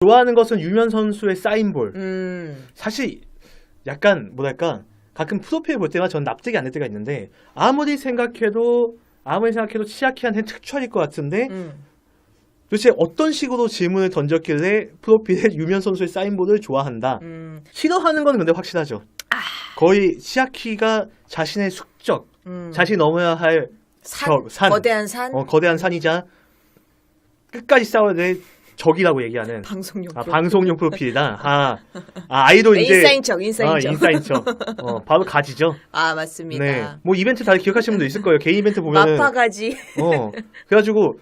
좋아하는 것은 유면 선수의 사인볼. 음. 사실 약간 뭐랄까 가끔 프로필 볼 때마다 전 납득이 안 될 때가 있는데 아무리 생각해도 아무리 생각해도 치아키한테는 특촬일 것 같은데 음. 도대체 어떤 식으로 질문을 던졌길래 프로필에 유면 선수의 사인볼을 좋아한다. 음. 싫어하는 건 근데 확실하죠. 거의 치아키가 자신의 숙적, 음. 자신이 넘어야 할 산, 벽, 산. 거대한 산, 어, 거대한 산이자 끝까지 싸워야 될 적이라고 얘기하는 방송용. 아, 프로. 방송용 프로필이다. 아, 아 아이돌 이제 인사인 척, 인사인 어, 척. 인사인 척. 어, 바로 가지죠. 아 맞습니다. 네. 뭐 이벤트 다들 기억하시는 분도 있을 거예요. 개인 이벤트 보면은 마파 가지. 어. 그래가지고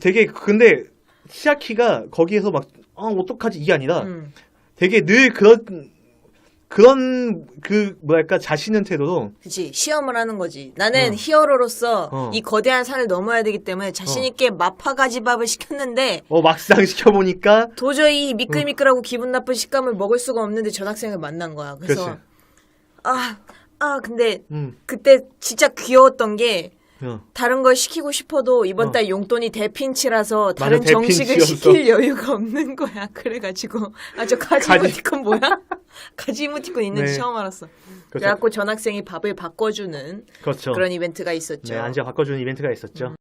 되게 근데 시아키가 거기에서 막 어, 어떡하지 이게 아니라 음. 되게 늘 그런 그런 그 뭐랄까 자신 있는 태도로 그치 시험을 하는 거지. 나는 어. 히어로로서 어. 이 거대한 산을 넘어야 되기 때문에 자신 어. 있게 마파가지 밥을 시켰는데 어 막상 시켜 보니까 도저히 미끌미끌하고 기분 나쁜 식감을 먹을 수가 없는데 전 학생을 만난 거야. 그래서 그렇지. 아, 아 근데 음. 그때 진짜 귀여웠던 게 어. 다른 걸 시키고 싶어도 이번 어. 달 용돈이 대핀치라서 다른 맞아, 정식을. 시킬 여유가 없는 거야. 그래가지고 아 저 가지 가지. 이모티콘 뭐야? 가지 이모티콘 있는지 네. 처음 알았어. 그렇죠. 그래갖고 전학생이 밥을 바꿔주는 그렇죠. 그런 이벤트가 있었죠. 네, 안지가 바꿔주는 이벤트가 있었죠.